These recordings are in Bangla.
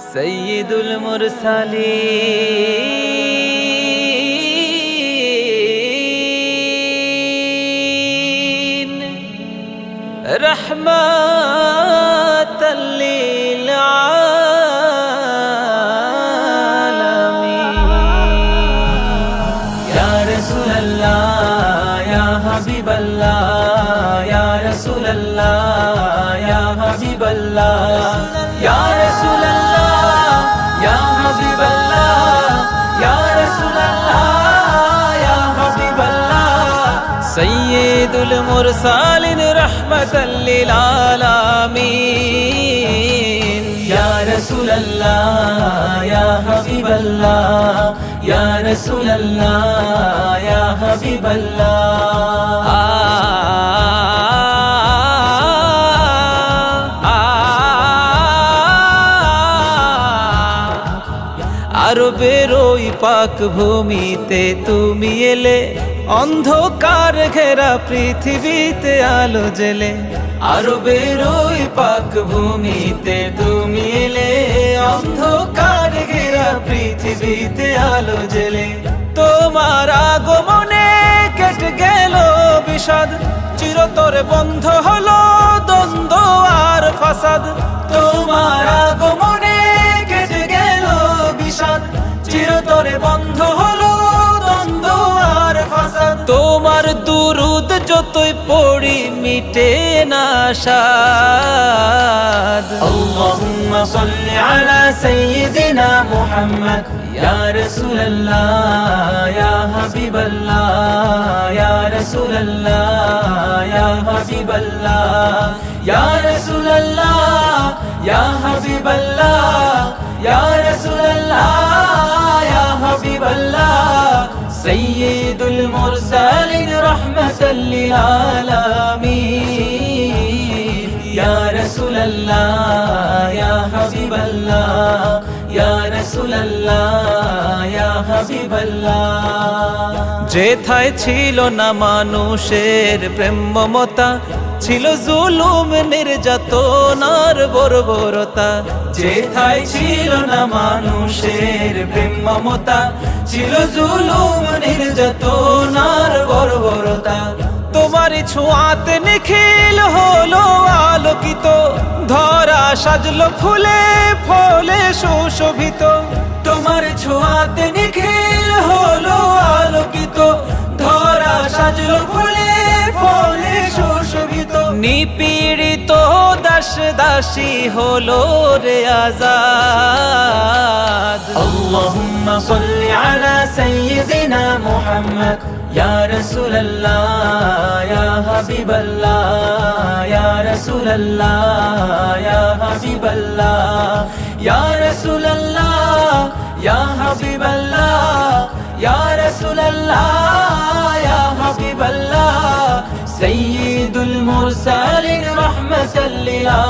سيد المرسلين. رحمة للعالمين. يا رسول الله يا حبيب الله يا رسول الله يا حبيب الله সৈয়দুল মুরসালিন রহমতাল লিল আলামিন ইয়া রাসূলুল্লাহ ইয়া হাবিবাল্লাহ ইয়া রাসূলুল্লাহ ইয়া হাবিবাল্লাহ আরবের ওই পাক ভূমিতে তুমি এলে অন্ধকার ঘেরা পৃথিবীতে আলো জেলে আরও বেরোই পাক ভূমিতে তুমি এলে। অন্ধকার ঘেরা পৃথিবীতে আলো জেলে, তোমার আগমনে কেটে গেল বিষাদ। চিরতরে বন্ধ হলো দ্বন্দ্ব আর ফাসাদ, তোমার তোমার দুরুদ যতই পড়ি মিটে না সাদ আল্লাহুম্মা সাল্লি আলা সাইয়্যিদিনা মুহাম্মদ। ইয়া রাসূলুল্লাহ, ইয়া হাবিবাল্লাহ, ইয়া রাসূলুল্লাহ, ইয়া হাবিবাল্লাহ, ইয়া রাসূলুল্লাহ, ইয়া হাবিবাল্লাহ, ইয়া রাসূলুল্লাহ, ইয়া হাবিবাল্লাহ। سيد المرسلين رحمة للعالمين يا رسول الله يا حبيب الله يا رسول الله يا حبيب الله যেথায় ছিল না মানুষের প্রেম মমতা ছিল জুলুম নির্যাতনার বর্বরতা যেথায় ছিল না মানুষের প্রেম মমতা ছিল জুলুম নির্যাতনার বর্বরতা। তোমার ছোঁয়াতে নিখিল হলো আলোকিত। ধরা সাজলো ফুলে, ফলে সুশোভিত। তোমার ছোঁয়াতে নিখিল হলো আলোকিত। ধরা সাজলো ফুলে, ফলে সুশোভিত। নিপীড়িত দাস দাসী হলো রে আজাদ। আল্লাহ صل على سيدنا محمد. يا رسول الله يا حبيب الله يا رسول الله يا حبيب الله يا رسول الله يا حبيب الله يا رسول الله يا حبيب الله. سيد المرسلين رحمة للعالمين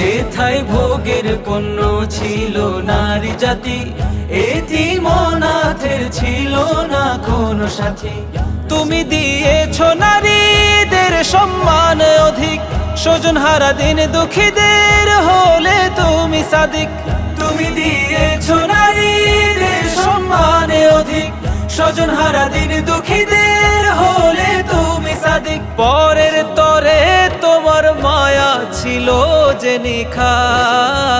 যেথায় ভোগের পণ্য ছিল, নারী জাতি এতিমনাথের ছিল না কোন সাথী। তুমি দিয়েছ নারীদের সম্মান অধিক স্বজন হারা দিন দুঃখীদের হলে তুমি সাদিক। তুমি দিয়েছ নারীদের সম্মানে অধিক স্বজন হারা দিন দুঃখীদের হলে তুমি সাদিক। পরের ছিল যে যে নিখাদ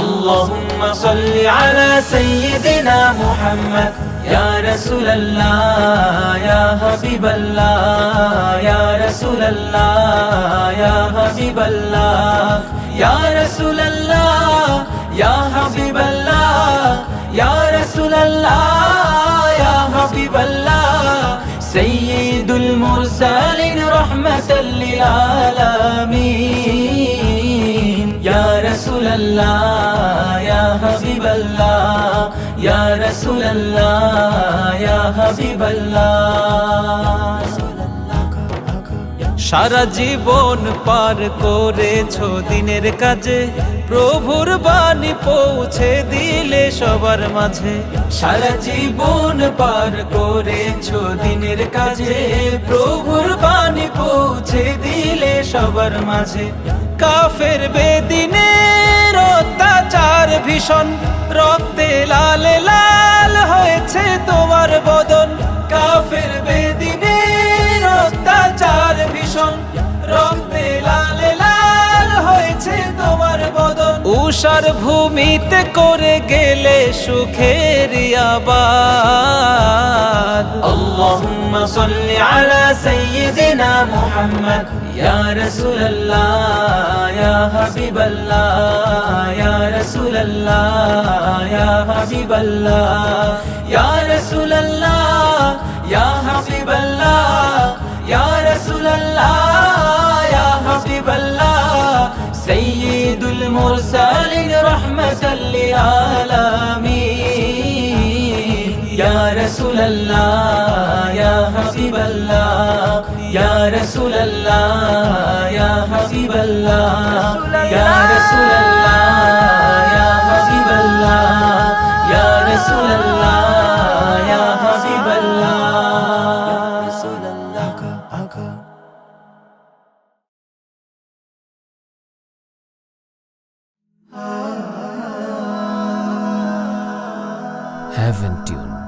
اللهم صل على سيدنا محمد يا رسول الله يا حبيب الله يا رسول الله يا حبيب الله يا رسول الله يا حبيب الله يا رسول الله يا حبيب الله سيد المرسلين رحمة للعالمين সারা জীবন পার করেছ দিনের কাজে, প্রভুর বাণী পৌঁছে দিলে সবার মাঝে। সারা জীবন পার করেছ দিনের কাজে, প্রভুর বাণী পৌঁছে দিলে সবার মাঝে। কাফের বেদিনে ভীষণ রক্তে লাল লাল হয়েছে তোমার বদন। কাফের বেদিনে অত্যাচার ভীষণ রক্তে লাল লাল হয়েছে তোমার বদন। উষার ভূমিতে করে গেলে সুখের আবাদ। আল্লাহুম্মা সাল্লি আলা সাইয়্যিদ سيدنا محمد. يا رسول الله يا حبيب الله يا رسول الله يا حبيب الله يا رسول الله يا حبيب الله يا رسول الله يا حبيب الله. سيد المرسلين رحمة للعالمين. يا رسول الله حبيب الله يا رسول الله يا حبيب الله يا رسول الله يا حبيب الله يا رسول الله يا حبيب الله. Heaven Tune